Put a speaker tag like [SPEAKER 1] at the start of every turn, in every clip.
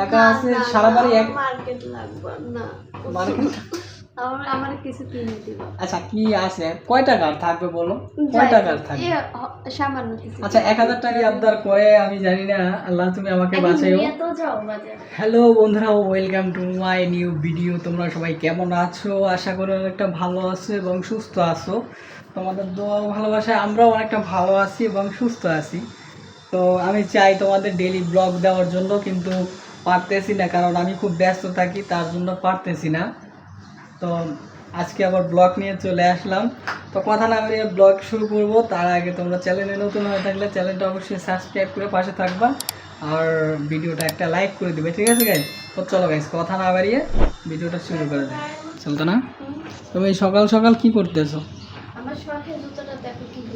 [SPEAKER 1] টাকা আছে সারা বাড়ি এক
[SPEAKER 2] মার্কেট লাগবে না
[SPEAKER 1] মার্কেট
[SPEAKER 2] আমার আমার কিছু কিনে দিবা।
[SPEAKER 1] আচ্ছা কি আছে? কয় টাকার থাকবে বলো? কয় টাকার থাকবে?
[SPEAKER 2] সামান্য কিছু।
[SPEAKER 1] আচ্ছা এক হাজার টাকা আবদার করে আমি জানি না আল্লাহ তুমি আমাকে বাঁচাইও হ্যালো বন্ধুরা welcome to my new video তোমরা সবাই কেমন আছো? আশা করি অনেকটা ভালো আছো এবং সুস্থ আছো। তোমাদের দোয়া ভালোবাসায় আমরাও অনেকটা ভালো আছি এবং সুস্থ আছি। তো আমি চাই তোমাদের ডেলি ব্লগ দেওয়ার জন্য কিন্তু পারতেছি না কারণ আমি খুব ব্যস্ত থাকি তার জন্য পারতেছি না। তো আজকে আবার ব্লগ নিয়ে চলে আসলাম। তো কথা না বলে ব্লগ শুরু করব। তার আগে তোমরা চ্যানেলে নতুন হয়ে থাকলে চ্যানেলটা অবশ্যই সাবস্ক্রাইব করে পাশে থাকবা আর ভিডিওটা একটা লাইক করে দিবে ঠিক আছে গাইজ তো চলো গাইজ কথা না বাড়িয়ে ভিডিওটা শুরু করে দেয় চলতো না? তুমি সকাল সকাল কি করতেছো?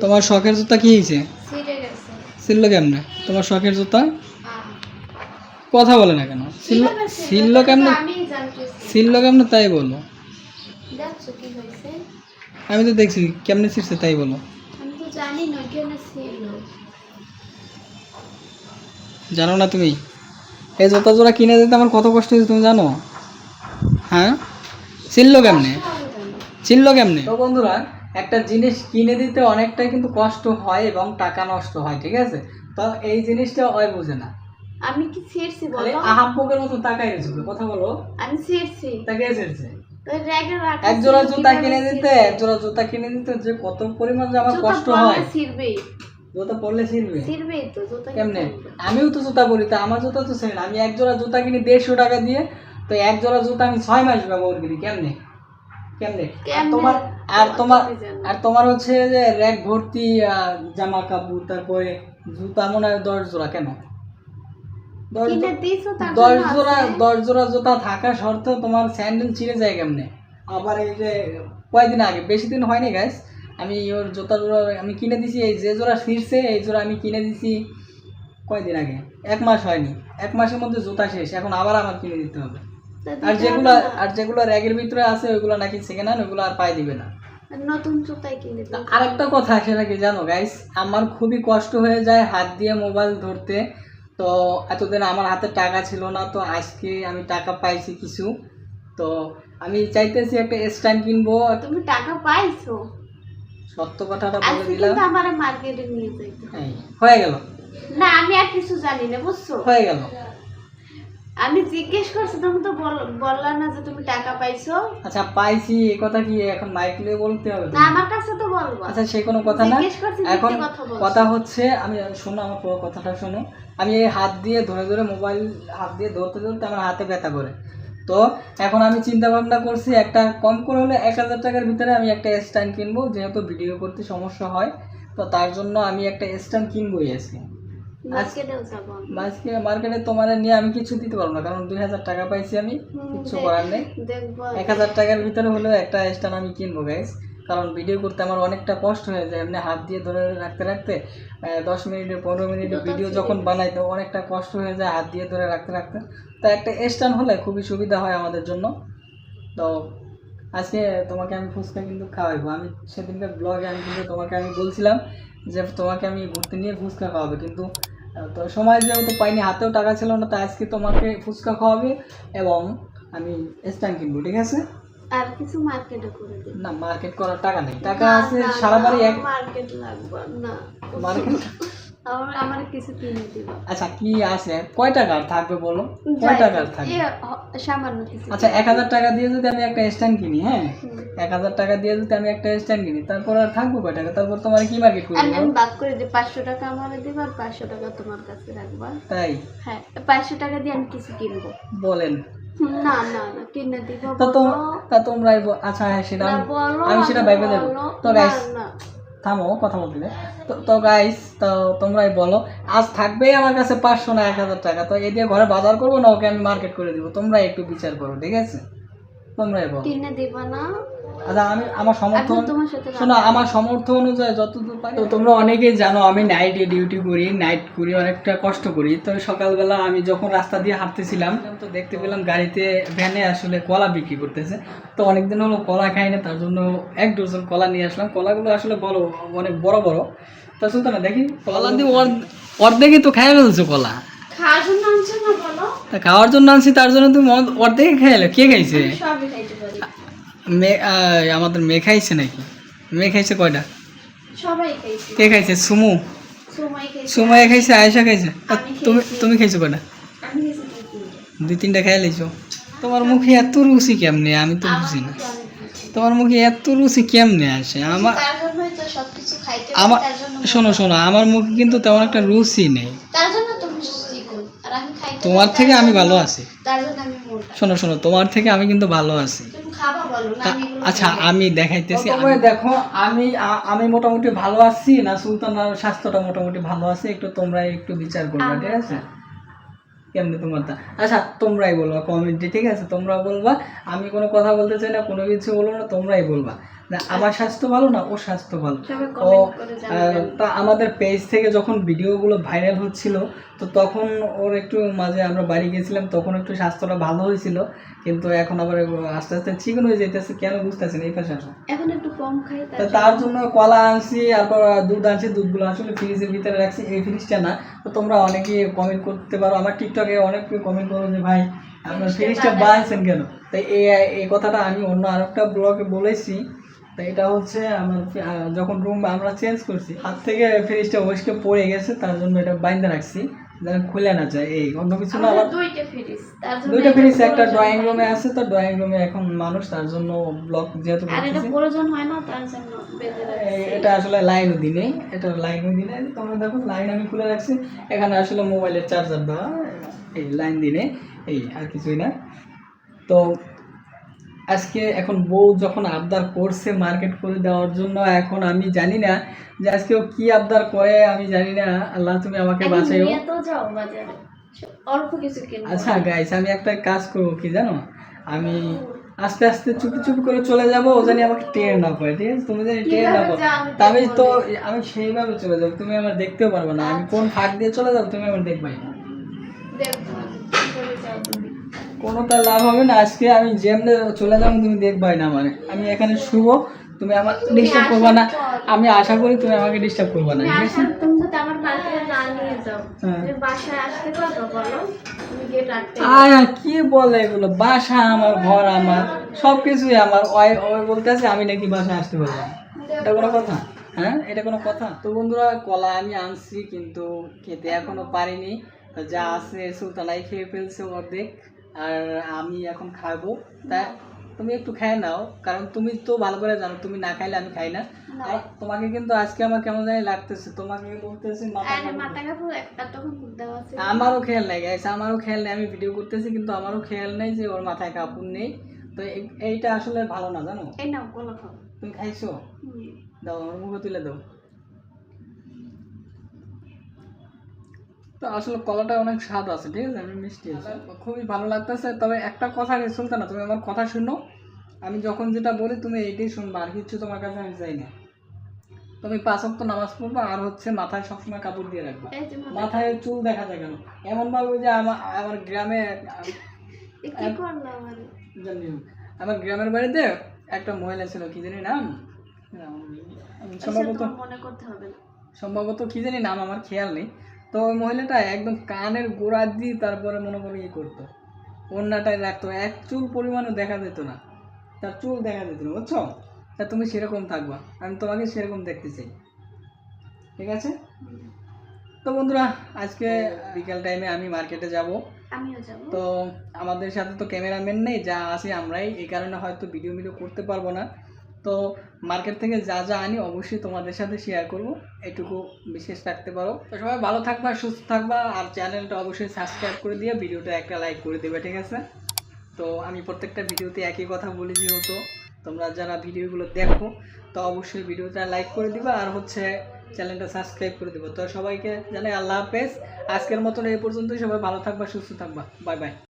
[SPEAKER 1] তোমার শখের জুতা কি হয়েছে?
[SPEAKER 2] গেছে।
[SPEAKER 1] কেমনে? তোমার শখের জুতা? কথা বলে না কেন?
[SPEAKER 2] গেছে
[SPEAKER 1] কেমনে? ছিললো কেমনে? তাই বলো।
[SPEAKER 2] দেখছ কি হয়েছে?
[SPEAKER 1] আমি তো দেখছি কেমনে ছিড়ছে তাই বলো।
[SPEAKER 2] আমি তো জানি না কেন ছিল
[SPEAKER 1] জানো না তুমি? এই জুতা জোড়া কিনে দিতে আমার কত কষ্ট হয়েছে তুমি জানো? হ্যাঁ? ছিললো কেমনে? ছিললো কেমনে? তো বন্ধুরা একটা জিনিস কিনে দিতে অনেকটাই কিন্তু কষ্ট হয় এবং টাকা নষ্ট হয় ঠিক আছে? তো এই জিনিসটা হয় বুঝে না।
[SPEAKER 2] আমি কি ছিঁড়ছি বলো?
[SPEAKER 1] আহাম্মকের মতো তাকাই রয়েছে কথা বলো।
[SPEAKER 2] আমি ছিঁড়ছি।
[SPEAKER 1] তাকে এসেছে
[SPEAKER 2] তো র্যাগে রাখা
[SPEAKER 1] এক জোড়া জুতা কিনে দিতে এক জোড়া জুতা কিনে দিতে যে কত পরিমাণ আমার কষ্ট হয়।
[SPEAKER 2] ছিঁড়বেই।
[SPEAKER 1] জুতা পরলে ছিঁড়বে?
[SPEAKER 2] ছিঁড়বেই তো জুতা
[SPEAKER 1] কেমনে? আমিও তো জুতা পরি তা আমার জুতা তো ছেড়ে আমি এক জোড়া জুতা কিনি দেড়শো টাকা দিয়ে তো এক জোড়া জুতা আমি ছয় মাস ব্যবহার করি কেমনে? কেমনে? তোমার আর তোমার আর তোমার হচ্ছে যে র্যাক ভর্তি জামা কাপড় তারপরে জুতা মনে হয় দশ জোড়া কেন? দশ জোড়া
[SPEAKER 2] আছে।
[SPEAKER 1] দশ জোড়া জুতা থাকা সত্ত্বেও তোমার স্যান্ডেল ছিঁড়ে যায় কেমনে? আবার এই যে কয়দিন আগে বেশি দিন হয়নি আমি ওর জুতা জোড়া আমি কিনে দিছি এই যে জোড়া ছিঁড়ছে এই জোড়া আমি কিনে দিছি কয়দিন আগে? এক মাস হয়নি। এক মাসের মধ্যে জুতা শেষ এখন আবার আমার কিনে দিতে হবে। আর যেগুলো আর যেগুলো র্যাগের ভিতরে আছে ওইগুলো নাকি সেকেন্ড হ্যান্ড ওইগুলো আর পাই দিবে না।
[SPEAKER 2] নতুন জুতাই কিনে
[SPEAKER 1] আরেকটা কথা সেটা কি জানো গাইস আমার খুবই কষ্ট হয়ে যায় হাত দিয়ে মোবাইল ধরতে। তো এতদিন আমার হাতে টাকা ছিল না তো আজকে আমি টাকা পাইছি কিছু। তো আমি চাইতেছি একটা স্ট্যান্ড কিনবো।
[SPEAKER 2] তুমি টাকা পাইছো?
[SPEAKER 1] সত্য কথাটা বলে দিলাম।
[SPEAKER 2] কিন্তু আমার মার্কেটে নিয়ে যাইতে হবে।
[SPEAKER 1] হয়ে গেল।
[SPEAKER 2] না আমি আর কিছু জানি না বুঝছ?
[SPEAKER 1] হয়ে গেল।
[SPEAKER 2] আমি জিজ্ঞেস করছি তুমি তো বল- বললা না যে তুমি টাকা পাইছো।
[SPEAKER 1] আচ্ছা পাইছি এই কথা কি এখন মাইক নিয়ে বলতে হবে
[SPEAKER 2] না আমার কাছে তো বলবা।
[SPEAKER 1] আচ্ছা সে কোনো কথা না। এখন
[SPEAKER 2] কথা
[SPEAKER 1] হচ্ছে আমি শোনো আমার পুরো কথাটা শোনো। আমি এই হাত দিয়ে ধরে ধরে মোবাইল হাত দিয়ে ধরতে ধরতে আমার হাতে ব্যথা করে। তো এখন আমি চিন্তা ভাবনা করছি একটা কম করে হলে এক হাজার টাকার ভিতরে আমি একটা স্ট্যান্ড কিনবো যেহেতু ভিডিও করতে সমস্যা হয়। তো তার জন্য আমি একটা স্ট্যান্ড কিনবোই আজকে। আজকে মার্কেটে তোমার নিয়ে আমি কিছু দিতে পারব না কারণ দুই হাজার টাকা পাইছি আমি
[SPEAKER 2] দে-
[SPEAKER 1] করার নেই। এক হাজার টাকার ভিতরে হলেও একটা স্ট্যান্ড আমি কিনবো গাইস কারণ ভিডিও করতে আমার অনেকটা কষ্ট হয়ে যায় এমনি হাত দিয়ে ধরে রাখতে রাখতে দশ মিনিটে পনেরো মিনিটে ভিডিও যখন বানাই তো অনেকটা কষ্ট হয়ে যায় হাত দিয়ে ধরে রাখতে রাখতে। তো একটা স্ট্যান্ড হলে খুবই সুবিধা হয় আমাদের জন্য। তো আজকে তোমাকে আমি ফুচকা কিন্তু খাওয়াইবো। আমি সেদিনকার ব্লগে আমি কিন্তু তোমাকে আমি বলছিলাম যে তোমাকে আমি ঘুরতে নিয়ে ফুচকা খাওয়াবো। কিন্তু তো সময় যেহেতু পাইনি হাতেও টাকা ছিল না তাই আজকে তোমাকে ফুচকা খাওয়াবে এবং আমি স্ট্যান্ড কিনবো ঠিক আছে?
[SPEAKER 2] আর কিছু মার্কেটে করে
[SPEAKER 1] না মার্কেট করার টাকা নেই। টাকা আছে সারা বাড়ি এক
[SPEAKER 2] মার্কেট লাগবে না।
[SPEAKER 1] মার্কেট
[SPEAKER 2] আমার আমার কিছু কিনে দিবা
[SPEAKER 1] আচ্ছা কি আছে? কয় টাকার থাকবে বলো? কয় টাকার থাকবে?
[SPEAKER 2] সামান্য কিছু
[SPEAKER 1] আচ্ছা এক হাজার টাকা দিয়ে যদি আমি একটা স্ট্যান্ড কিনি হ্যাঁ? এক হাজার টাকা দিয়ে যদি আমি একটা স্ট্যান্ড কিনি তারপর আর থাকব কয় টাকা? তারপর তোমার কি মার্কেট করে
[SPEAKER 2] আমি করে পাঁচশো টাকা আমার দিবা আর পাঁচশো টাকা তোমার কাছে রাখবা।
[SPEAKER 1] তাই?
[SPEAKER 2] হ্যাঁ পাঁচশো টাকা দিয়ে আমি কিছু কিনবো।
[SPEAKER 1] বলেন।
[SPEAKER 2] না না না কিনে দিব
[SPEAKER 1] তা তো তোমরাই আচ্ছা হ্যাঁ সেটা আমি সেটা ভেবে দেবো। তো গাইস। থামো, কথা বলতে তো তো গাইস তো তোমরাই বলো, আজ থাকবেই আমার কাছে পাঁচশো না, এক হাজার টাকা। তো এ দিয়ে ঘরে বাজার করব না, ওকে আমি মার্কেট করে দিব। তোমরা একটু বিচার করো, ঠিক আছে? তোমরাই বলো।
[SPEAKER 2] কিনে দিবা না।
[SPEAKER 1] আচ্ছা আমি আমার সমর্থন শোনো আমার সমর্থ অনুযায়ী যতদূর পারি তো তোমরা অনেকেই জানো আমি নাইটে ডিউটি করি নাইট করি অনেকটা কষ্ট করি। তো সকালবেলা আমি যখন রাস্তা দিয়ে হাঁটতেছিলাম তো দেখতে পেলাম গাড়িতে ভ্যানে আসলে কলা বিক্রি করতেছে। তো অনেকদিন হলো কলা খাই না তার জন্য এক ডজন কলা নিয়ে আসলাম। কলাগুলো আসলে বড় অনেক বড় বড়। তা শুনতো না দেখি কলা দিয়ে অর্ধেকই তো খাই ফেলছো কলা?
[SPEAKER 2] খাওয়ার জন্য আনছো না বলো।
[SPEAKER 1] তা খাওয়ার জন্য আনছি তার জন্য তুমি অর্ধ- অর্ধেক খাইলে কে খাইছে? মে- আমাদের মেয়ে খাইছে নাকি? মেয়ে খাইছে কয়টা?
[SPEAKER 2] সবাই খাইছি।
[SPEAKER 1] কে খাইছে? সুমু?
[SPEAKER 2] সময় খাইছি।
[SPEAKER 1] খাইছে আয়েশা খাইছে? তুমি তুমি খাইছো কয়টা?
[SPEAKER 2] দুই তিনটা।
[SPEAKER 1] খাই লাইছো? তোমার মুখে এত রুচি কেমনে? আমি তো বুঝি না। তোমার মুখে এত রুচি কেমনে আসে? আমার আমার শোনো শোনো আমার মুখে কিন্তু তেমন একটা রুচি নেই। তোমার থেকে আমি ভালো আছি। শোনো শোনো তোমার থেকে আমি কিন্তু ভালো আছি। আচ্ছা আমি দেখাইতেছি দেখো আমি আমি মোটামুটি ভালো আছি না সুলতানার স্বাস্থ্যটা মোটামুটি ভালো আছে? একটু তোমরা একটু বিচার করবে ঠিক আছে? কেমনি তোমার তা আচ্ছা তোমরাই বলবা কমেন্টে ঠিক আছে? তোমরা বলবা আমি কোনো কথা বলতে চাই না কোনো কিছু বলব না তোমরাই বলবা। না আমার স্বাস্থ্য ভালো না ওর স্বাস্থ্য ভালো। ও। তা আমাদের পেজ থেকে যখন ভিডিওগুলো ভাইরাল হচ্ছিল তো তখন ওর একটু মাঝে আমরা বাড়ি গেছিলাম তখন একটু স্বাস্থ্যটা ভালো হয়েছিল কিন্তু এখন আবার আস্তে আস্তে চিকন হয়ে যেতেছে কেন বুঝতেছি না এই পাশে আসো
[SPEAKER 2] এখন একটু কম খাই
[SPEAKER 1] তো তার জন্য কলা আনছি তারপর দুধ আনছি দুধগুলো আসলে ফ্রিজের ভিতরে রাখছি এই ফ্রিজটা না। তো তোমরা অনেকে কমেন্ট করতে পারো আমার টিকটকে অনেক কমেন্ট করো যে ভাই আপনার ফ্রিজটা বাঁধছেন কেন? তো এই এই কথাটা আমি অন্য আরেকটা ব্লগে বলেছি। তো এটা হচ্ছে আমার যখন রুম আমরা চেঞ্জ করছি হাত থেকে ফ্রিজটা ওইসকে পড়ে গেছে তার জন্য এটা বাইন্দা রাখছি যেন খুলে না যায়। এই অন্য কিছু না
[SPEAKER 2] দুইটা ফ্রিজ তার জন্য
[SPEAKER 1] দুইটা ফ্রিজ একটা ড্রয়িং রুমে আছে তো ড্রয়িং রুমে এখন মানুষ তার জন্য ব্লক যেহেতু
[SPEAKER 2] আর এটা প্রয়োজন হয় না তার জন্য।
[SPEAKER 1] এটা আসলে লাইনও দিনে এটা লাইনও দিনে তোমরা দেখো লাইন আমি খুলে রাখছি এখানে আসলে মোবাইলের চার্জার দেওয়া এই লাইন দিনে এই আর কিছুই না। তো আজকে এখন বউ যখন আবদার করছে মার্কেট করে দেওয়ার জন্য এখন আমি জানি না যে আজকে ও কি আবদার করে আমি জানি না। আল্লাহ তুমি আমাকে বাঁচাইও
[SPEAKER 2] অল্প কিছু
[SPEAKER 1] আচ্ছা গাইস আমি একটা কাজ করব কি জানো? আমি আস্তে আস্তে চুপি চুপি করে চলে যাব ও জানি আমাকে টের না পায় ঠিক আছে? তুমি জানি টের না তা আমি তো আমি সেইভাবে চলে যাব তুমি আমার দেখতেও পারবে না। আমি কোন ফাঁক দিয়ে চলে যাব তুমি আমার দেখবাই না
[SPEAKER 2] দেখব কি করে যাও তুমি
[SPEAKER 1] কোনোটা লাভ হবে না আজকে আমি যেমনে চলে যাব তুমি দেখবাই না মানে। আমি এখানে শুভ তুমি আমার ডিস্টার্ব করবে না। আমি আশা করি তুমি আমাকে ডিস্টার্ব করবে না ঠিক আছে?
[SPEAKER 2] তুমি যদি আমার মার্কেটে না নিয়ে যাও।
[SPEAKER 1] হ্যাঁ।
[SPEAKER 2] তুমি বাসায় আসতে পারো বলো। তুমি গেট আটকে
[SPEAKER 1] আয়া কি বলে এগুলো? বাসা আমার ঘর আমার সব কিছুই আমার। ওই ওই বলতে আছে আমি নাকি বাসায় আসতে পারব এটা কোনো কথা? হ্যাঁ এটা কোনো কথা? তো বন্ধুরা কলা আমি আনছি কিন্তু খেতে এখনও পারিনি। যা আছে সুলতানাই খেয়ে ফেলছে অর্ধেক। আর আমি এখন খাব। তা তুমি একটু খেয়ে নাও কারণ তুমি তো ভালো করে জানো তুমি না খাইলে আমি খাই না। আর তোমাকে কিন্তু আজকে আমার কেমন জানি লাগতেছে তোমাকে বলতেছি আমারও খেয়াল নাই গাইস আমারও খেয়াল নেই আমি ভিডিও করতেছি কিন্তু আমারও খেয়াল নেই যে ওর মাথায় কাপড় নেই। তো এইটা আসলে ভালো না জানো? তুমি খাইছো? দাও আমার মুখে তুলে দাও। তো আসলে কলাটা অনেক স্বাদ আছে ঠিক আছে? আমি মিষ্টি আছে। খুবই ভালো লাগতেছে। তবে একটা কথা শুনতে না তুমি আমার কথা শুনো। আমি যখন যেটা বলি তুমি এইটাই শুনবা আর কিছু তোমার কাছে আমি চাই না। তুমি পাঁচ অক্ত নামাজ পড়বা আর হচ্ছে মাথায় সবসময় কাপড় দিয়ে রাখবা। মাথায় চুল দেখা যায় কেন? এমন ভাবে যে আমার আমার গ্রামে
[SPEAKER 2] করল আমার
[SPEAKER 1] জানি না। আমার গ্রামের বাড়িতে একটা মহিলা ছিল কি জানি নাম? সম্ভবত
[SPEAKER 2] মনে
[SPEAKER 1] সম্ভবত কি জানি নাম আমার খেয়াল নেই। তো ওই মহিলাটা একদম কানের গোড়া দিয়ে তারপরে মনে করে ইয়ে করতো। অন্যটায় রাখতো। এক চুল পরিমাণও দেখা যেত না। তার চুল দেখা যেত না বুঝছ? তা তুমি সেরকম থাকবা। আমি তোমাকে সেরকম দেখতে চাই। ঠিক আছে? তো বন্ধুরা আজকে বিকাল টাইমে আমি মার্কেটে যাব।
[SPEAKER 2] যাব।
[SPEAKER 1] তো আমাদের সাথে তো ক্যামেরাম্যান নেই যা আছে আমরাই। এই কারণে হয়তো ভিডিও ভিডিও করতে পারব না। তো মার্কেট থেকে যা যা আনি অবশ্যই তোমাদের সাথে শেয়ার করব। এটুকু বিশেষ রাখতে পারো। তো সবাই ভালো থাকবা, সুস্থ থাকবা, আর চ্যানেলটা অবশ্যই সাবস্ক্রাইব করে দিয়ে ভিডিওটা একটা লাইক করে দেবে, ঠিক আছে? তো আমি প্রত্যেকটা ভিডিওতে একই কথা বলি যেহেতু, তোমরা যারা ভিডিওগুলো দেখো, তো অবশ্যই ভিডিওটা লাইক করে দিবা, আর হচ্ছে চ্যানেলটা সাবস্ক্রাইব করে দিবা। তো সবাইকে জানাই আল্লাহ হাফেজ। আজকের মতন এই পর্যন্তই। সবাই ভালো থাকবা, সুস্থ থাকবা। Bye bye